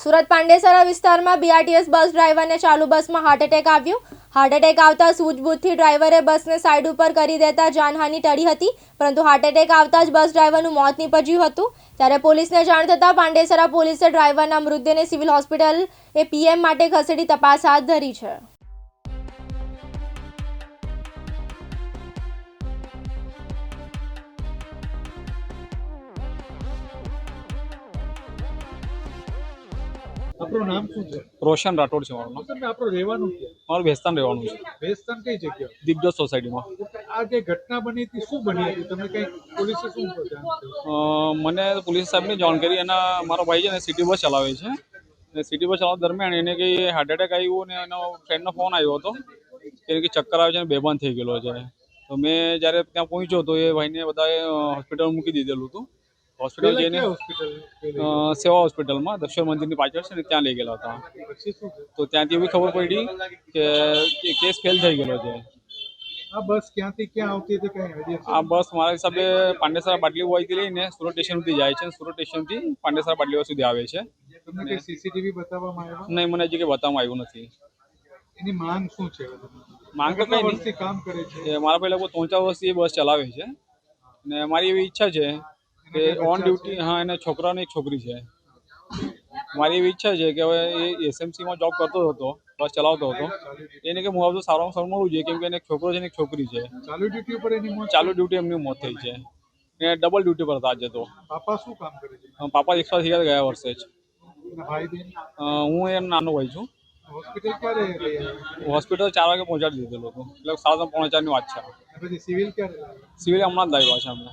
સુરત પાંડેસરા વિસ્તારમાં BRTS bus ડ્રાઈવરને ચાલુ બસમાં હાર્ટ એટેક આવ્યો. હાર્ટ એટેક આવતા સૂઝબૂછથી ડ્રાઈવરે બસને સાઈડ ઉપર કરી દેતા જાનહાની ટળી હતી, પરંતુ હાર્ટ એટેક આવતા જ બસ ડ્રાઈવરનું મોત નીપજ્યું હતું. ત્યારે પોલીસને જાણ થતાં પાંડેસરા પોલીસે ડ્રાઈવરના મૃતદેહને સિવિલ હોસ્પિટલ એ પીએમ માટે ખસેડી તપાસ હાથ ધરી છે. આપણું નામ શું છે? રોશન રાઠોડ છે મારું નામ. આપણું રહેવાનું છે મારું ભેસ્તાન રહેવાનું છે. ભેસ્તાન કઈ જગ્યા દિગ્ગજ સોસાયટીમાં. આ જે ઘટના બની હતી શું બની હતી? તમે કઈ પોલીસે શું? મને પોલીસ સાહેબની જાણ કરી એના મારો ભાઈ છે ને સિટી બસ ચલાવે છે. સિટી બસ ચલાવવા દરમિયાન એને કંઈ હાર્ટ એટેક આવ્યું ને એનો ફ્રેન્ડનો ફોન આવ્યો હતો. કે એને કંઈ ચક્કર આવ્યો છે ને બેભાન થઈ ગયેલો છે. તો મેં જ્યારે ત્યાં પહોંચ્યો તો એ ભાઈને બધાએ હોસ્પિટલ મૂકી દીધેલું હતું. હોસ્પિટલ જઈને? સેવા હોસ્પિટલમાં દક્ષર મંદિરની પાછળ છે ને ત્યાં લઈ ગયેલા હતા? તો ત્યાંથી એવી ખબર પડી કે કેસ ફેલ થઈ ગયેલો છે. આ બસ ક્યાંથી ક્યાં આવતી હતી કઈ આઈડિયા આ બસ મારા હિસાબે પાંડેસરા બાટલી વાયથી લઈને સુરત સ્ટેશન સુધી જાય છે સુરત સુરત સ્ટેશનથી પાંડેસરા બાટલી સુધી આવે છે. તમને કઈ સીસીટીવી બતાવવામાં આવ્યા? નહીં મને હજી કંઈ બતાવવામાં આવ્યું નથી. એની માંગ શું છે? માંગ તો કઈ કામ કરે છે? મારા પહેલા લગભગ ત્રણ ચાર વર્ષથી એ બસ ચલાવે છે. અને મારી એવી ઈચ્છા છે કે ઓન ડ્યુટી હા એને છોકરાને એક છોકરી છે. મારી એવી ઈચ્છા છે કે હવે એ એસએમસીમાં જોબ કરતો હતો બસ ચલાવતો હતો. એને કે મુઆવજો સારામાં સારું મળવું જોઈએ કેમ કે એને છોકરો છે ને એક છોકરી છે. ચાલુ ડ્યુટી ઉપર એની ચાલુ ડ્યુટી એમની મોત થઈ છે. એ ડબલ ડ્યુટી પર હતા આજે તો. પાપા શું કામ કરે છે? પાપા એક્સપાયર થઈ ગયા ગયા વર્ષે જ. હું એમ નાનો ભાઈ છું. હોસ્પિટલ ક્યારે હોસ્પિટલ ચાર વાગે પહોંચાડી દીધેલો હતો એટલે સાડા ત્રણ પોણા ચારની વાત છે. સિવિલ ક્યારે સિવિલ હમણાં જ લાવ્યા છે અમને.